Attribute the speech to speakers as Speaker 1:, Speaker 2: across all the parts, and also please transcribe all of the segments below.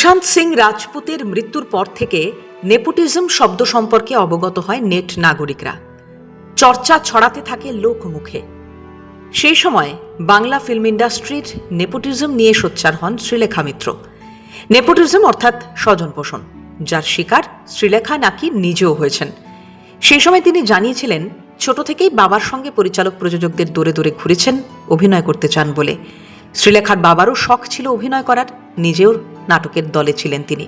Speaker 1: সুশান্ত সিং রাজপুতের মৃত্যুর পর থেকে নেপোটিজম শব্দ সম্পর্কে অবগত হয় নেট নাগরিকরা। চর্চা ছড়াতে থাকে লোকমুখে। সেই সময় বাংলা ফিল্ম ইন্ডাস্ট্রির নেপোটিজম নিয়ে সোচ্চার হন শ্রীলেখা মিত্র। নেপোটিজম অর্থাৎ স্বজন পোষণ, যার শিকার শ্রীলেখা নাকি নিজেও হয়েছেন। সেই সময় তিনি জানিয়েছিলেন, ছোট থেকেই বাবার সঙ্গে পরিচালক প্রযোজকদের দৌড়ে দূরে ঘুরেছেন, অভিনয় করতে চান বলে। শ্রীলেখার বাবারও শখ ছিল অভিনয় করার, নিজেও নাটকের দলে ছিলেন তিনি।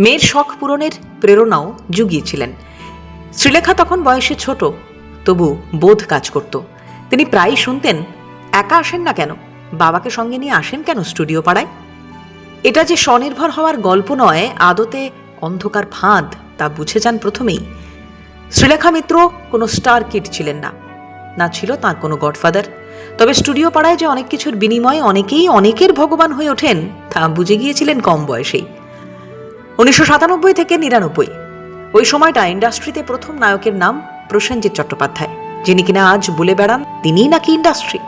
Speaker 1: মেয়ের শখ পূরণের প্রেরণাও জুগিয়েছিলেন। শ্রীলেখা তখন বয়সে ছোট, তবু বোধ কাজ করত। তিনি প্রায়ই শুনতেন, একা আসেন না কেন? বাবাকে সঙ্গে নিয়ে আসেন কেন স্টুডিও পাড়ায়? এটা যে স্বনির্ভর হওয়ার গল্প নয়, আদতে অন্ধকার ফাঁদ তা বুঝে যান প্রথমেই। শ্রীলেখা মিত্র কোনো স্টার কিট ছিলেন না। না ছিল তার কোনো গডফাদার। তবে স্টুডিও পাড়ায় যে অনেক কিছুর বিনিময়ে অনেকেই অনেকের ভগবান হয়ে ওঠেন তা বুঝে গিয়েছিলেন কম বয়সেই। উনিশশো সাতানব্বই থেকে নিরানব্বই। ওই সময়টা ইন্ডাস্ট্রিতে প্রথম নায়কের নাম প্রসেনজিৎ চট্টোপাধ্যায়, যিনি কিনা আজ বলে বেড়ান তিনিই নাকি ইন্ডাস্ট্রি।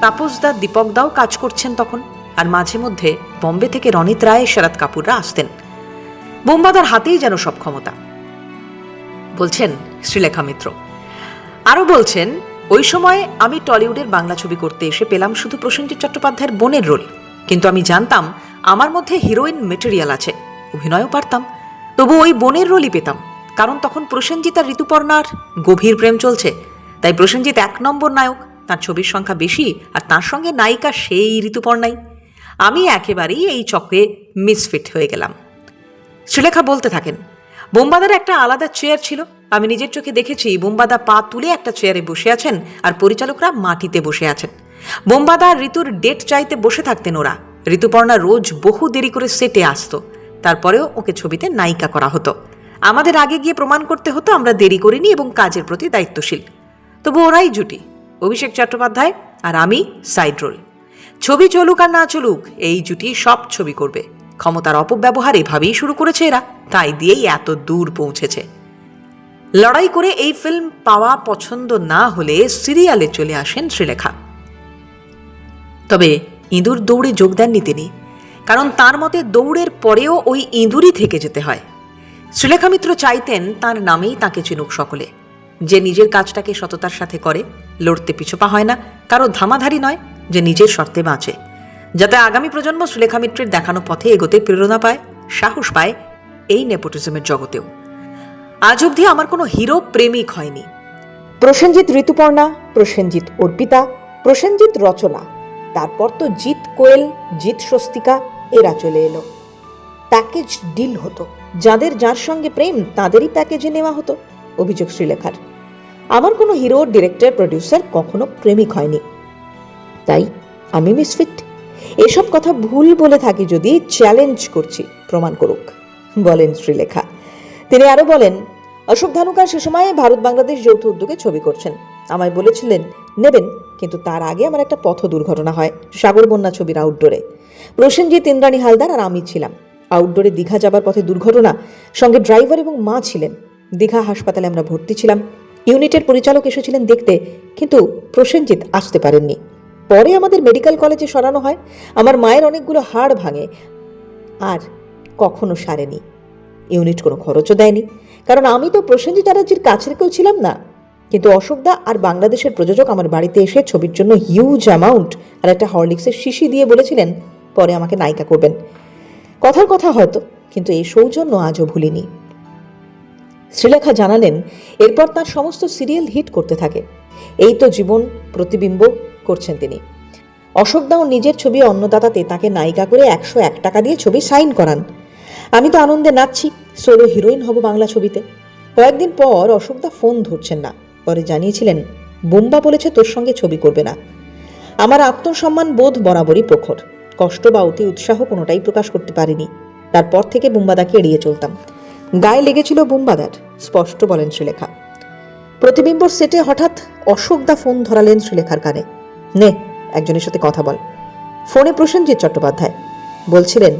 Speaker 1: তাপস দা, দীপক দাও কাজ করছেন তখন, আর মাঝে মধ্যে বম্বে থেকে রনিত রায়, শরৎ কাপুররা আসতেন। বোম্বাদার হাতেই যেন সব ক্ষমতা। বলছেন শ্রীলেখা মিত্র। আরও বলছেন, ওই সময় আমি টলিউডের বাংলা ছবি করতে এসে পেলাম শুধু প্রসেনজিৎ চট্টোপাধ্যায়ের বোনের রোল। কিন্তু আমি জানতাম আমার মধ্যে হিরোইন মেটেরিয়াল আছে। অভিনয়ও পারতাম। তবু ওই বোনের রোলই পেতাম। কারণ তখন প্রসেনজিৎ আর ঋতুপর্ণার গভীর প্রেম চলছে। তাই প্রসেনজিৎ এক নম্বর নায়ক। তার ছবির সংখ্যা বেশি আর তার সঙ্গে নায়িকা সেই ঋতুপর্ণাই আমি একেবারেই এই চক্রে মিসফিট হয়ে গেলাম। শ্রীলেখা বলতে থাকেন, বোম্বাদার একটা আলাদা চেয়ার ছিল। আমি নিজের চোখে দেখেছি বোম্বাদা পা তুলে একটা চেয়ারে বসে আছেন আর পরিচালকরা মাটিতে বসে আছেন। বোম্বাদা ঋতুর ডেট চাইতে বসে থাকতেন ওরা। ঋতুপর্ণা রোজ বহু দেরি করে সেটে আসতো। তারপরেও ওকে ছবিতে নায়িকা করা হতো। আমাদের আগে গিয়ে প্রমাণ করতে হতো আমরা দেরি করিনি এবং কাজের প্রতি দায়িত্বশীল। তবু ওরাই জুটি, অভিষেক চট্টোপাধ্যায় আর আমি সাইড রোল ছবি চলুক আর না চলুক, এই জুটি সব ছবি করবে। ক্ষমতার অপব্যবহার এভাবেই শুরু করেছে এরা, তাই দিয়েই এত দূর পৌঁছেছে। লড়াই করে এই ফিল্ম পাওয়া পছন্দ না হলে সিরিয়ালে চলে আসেন শ্রীলেখা। তবে ইঁদুর দৌড়ে যোগ দেননি তিনি, কারণ তার মতে দৌড়ের পরেও ওই ইঁদুরই থেকে যেতে হয়। শ্রীলেখা মিত্র চাইতেন তার নামেই তাকে চিনুক সকলে। যে নিজের কাজটাকে সততার সাথে করে, লড়তে পিছপা হয় না, কারও ধামাধারি নয় যে নিজের শর্তে বাঁচে। যাতে আগামী প্রজন্ম শ্রীলেখা মিত্রের দেখানো পথে এগোতে প্রেরণা পায়, সাহস পায় এই নেপোটিজমের জগতেও। আজ অবধি আমার কোনো হিরো প্রেমিক হয়নি।
Speaker 2: প্রসেনজিৎ ঋতুপর্ণা, প্রসেনজিৎ অর্পিতা, প্রসেনজিৎ রচনা। তারপর তো জিৎ কোয়েল, জিৎ স্বস্তিকা, এরা চলে এলো। প্যাকেজ ডিল হতো। যাদের যার সঙ্গে প্রেম, তাদেরই প্যাকেজে নেওয়া হতো, অভিযোগ শ্রীলেখার। আমার কোনো হিরো, ডিরেক্টর, প্রডিউসার কখনো প্রেমিক হয়নি। তাই আমি মিসফিট। এসব কথা ভুল বলে থাকি যদি চ্যালেঞ্জ করছি, প্রমাণ করুক, বলেন শ্রীলেখা। তিনি আরও বলেন, অশোক ধানুকার সে সময় ভারত বাংলাদেশ যৌথ উদ্যোগে ছবি করছেন। আমায় বলেছিলেন, নেবেন। কিন্তু তার আগে আমার একটা পথ দুর্ঘটনা হয়, সাগর বন্যা ছবির আউটডোরে প্রসেনজিৎ, ইন্দ্রাণী হালদার আর আমি ছিলাম। আউটডোরে দীঘা যাবার পথে দুর্ঘটনা, সঙ্গে ড্রাইভার এবং মা ছিলেন। দীঘা হাসপাতালে আমরা ভর্তি ছিলাম। ইউনিটের পরিচালক এসেছিলেন দেখতে, কিন্তু প্রসেনজিৎ আসতে পারেননি। পরে আমাদের মেডিকেল কলেজে সরানো হয়। আমার মায়ের অনেকগুলো হাড় ভাঙে আর কখনো সারেনি। ইউনিট কোনো খরচও দেয়নি। কারণ আমি তো প্রসেনজিৎ আরাজির কাছের কেউ ছিলাম না। কিন্তু অশোকদা আর বাংলাদেশের প্রযোজক আমার বাড়িতে এসে ছবির জন্য হিউজ অ্যামাউন্ট আর একটা হরলিক্সের শিশি দিয়ে বলেছিলেন, পরে আমাকে নায়িকা করবেন। কথার কথা হয়তো, কিন্তু এই সৌজন্য আজও ভুলিনি। শ্রীলেখা জানালেন, এরপর তার সমস্ত সিরিয়াল হিট করতে থাকে। এই তো জীবন প্রতিবিম্ব করছেন তিনি। অশোকদাও নিজের ছবি অন্নদাতাতে তাকে নায়িকা করে একশো এক টাকা দিয়ে ছবি সাইন করান। আমি তো আনন্দে নাচছি সোলো হিরোইন হব বাংলা ছবিতে। কয়েকদিন পর অশোকদা ফোন ধরছেন না। পরে জানিয়েছিলেন, বোম্বা বলেছে তোর সঙ্গে ছবি করবে না। আমার আত্মসম্মান বোধ বরাবরই প্রখর। কষ্ট বা অতি উৎসাহ কোনোটাই প্রকাশ করতে পারিনি। তারপর থেকে বুম্বাদাকে এড়িয়ে চলতাম। গায়ে লেগেছিল বুম্বাদার, স্পষ্ট বলেন শ্রীলেখা। প্রতিবিম্বর সেটে হঠাৎ অশোকদা ফোন ধরালেন শ্রীলেখার কানে। নে, একজনের সাথে কথা বল। ফোনে প্রসেনজিৎ চট্টোপাধ্যায় বলছিলেন,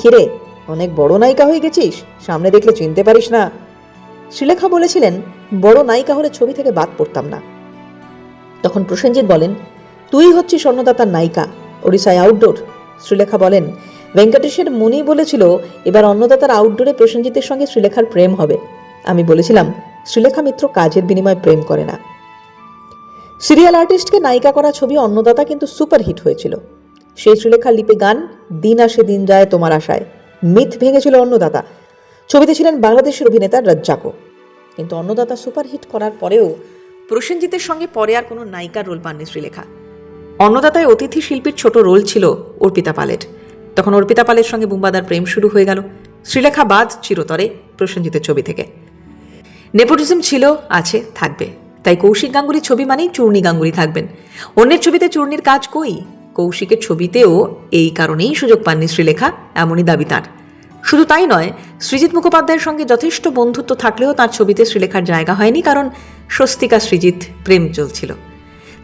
Speaker 2: কিরে, অনেক বড় নায়িকা হয়ে গেছিস, সামনে দেখলে চিনতে পারিস না। শ্রীলেখা বলেছিলেন, বড় নায়িকা হলে ছবি থেকে বাদ পড়তাম না। তখন প্রসেনজিৎ বলেন, তুই হচ্ছিস স্বর্ণদাতার নায়িকা, ওড়িশায় আউটডোর শ্রীলেখা বলেন, ভেঙ্কটেশের মুনি বলেছিল, এবার অন্নদাতার আউটডোরে প্রসেনজিতের সঙ্গে শ্রীলেখার প্রেম হবে। আমি বলেছিলাম, শ্রীলেখা মিত্র কাজের বিনিময়ে প্রেম করে না। সিরিয়াল আর্টিস্টকে নায়িকা করা ছবি অন্নদাতা কিন্তু সুপারহিট হয়েছিল। সেই শ্রীলেখা লিপে গান, দিন আসে দিন যায় তোমার আশায়। মিথ ভেঙেছিল অন্নদাতা। ছবিতে ছিলেন বাংলাদেশের অভিনেতা রাজ্জাকও। কিন্তু অন্নদাতা সুপারহিট করার পরেও
Speaker 1: প্রসেনজিতের সঙ্গে পরে আর কোনো নায়িকার রোল পাননি শ্রীলেখা। অন্নদাতায় অতিথি শিল্পীর ছোট রোল ছিল অর্পিতা পালের। তখন অর্পিতা পালের সঙ্গে বুম্বাদার প্রেম শুরু হয়ে গেল। শ্রীলেখা বাদ চিরতরে প্রসেনজিতের ছবি থেকে। নেপোটিজম ছিল, আছে, থাকবে। তাই কৌশিক গাঙ্গুলির ছবি মানেই চূর্ণী গাঙ্গুলি থাকবেন। অন্যের ছবিতে চূর্ণির কাজ কই? কৌশিকের ছবিতেও এই কারণেই সুযোগ পাননি শ্রীলেখা, এমনই দাবি তাঁর। শুধু তাই নয়, সৃজিত মুখোপাধ্যায়ের সঙ্গে যথেষ্ট বন্ধুত্ব থাকলেও তার ছবিতে শ্রীলেখার জায়গা হয়নি কারণ স্বস্তিকা সৃজিত প্রেম চলছিল।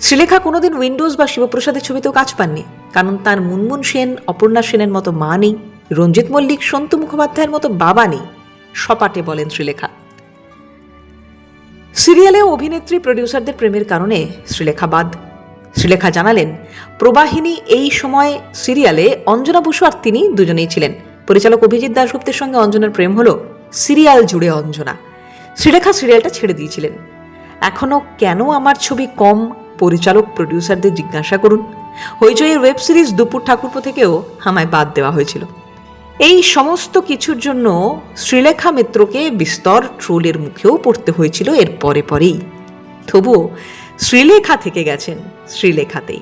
Speaker 1: শ্রীলেখা কোনোদিন উইন্ডোজ বা শিবপ্রসাদের ছবিতেও কাজ পাননি, কারণ তার মুনমুন সেন, অপর্ণা সেনের মতো মা নেই, রঞ্জিত মল্লিক, সন্তু মুখোপাধ্যায়ের মতো বাবা নেই, সপাটে বলেন শ্রীলেখা। সিরিয়ালেও অভিনেত্রী, প্রডিউসারদের প্রেমের কারণে শ্রীলেখা বাদ। শ্রীলেখা জানালেন, প্রবাহিনী এই সময় সিরিয়ালে অঞ্জনা বসু আর তিনি দুজনেই ছিলেন। পরিচালক অভিজিৎ দাশগুপ্তের সঙ্গে অঞ্জনার প্রেম হলো সিরিয়াল জুড়ে অঞ্জনা। শ্রীলেখা সিরিয়ালটা ছেড়ে দিয়েছিলেন। এখনও কেন আমার ছবি কম? পরিচালক, প্রডিউসারদের জিজ্ঞাসা করুন। হইচইয়ের ওয়েব সিরিজ দুপুর ঠাকুরপো থেকেও আমায় বাদ দেওয়া হয়েছিল। এই সমস্ত কিছুর জন্য শ্রীলেখা মিত্রকে বিস্তর ট্রোলের মুখেও পড়তে হয়েছিল এর পরে পরেই। তবুও শ্রীলেখা থেকে গেছেন শ্রীলেখাতেই।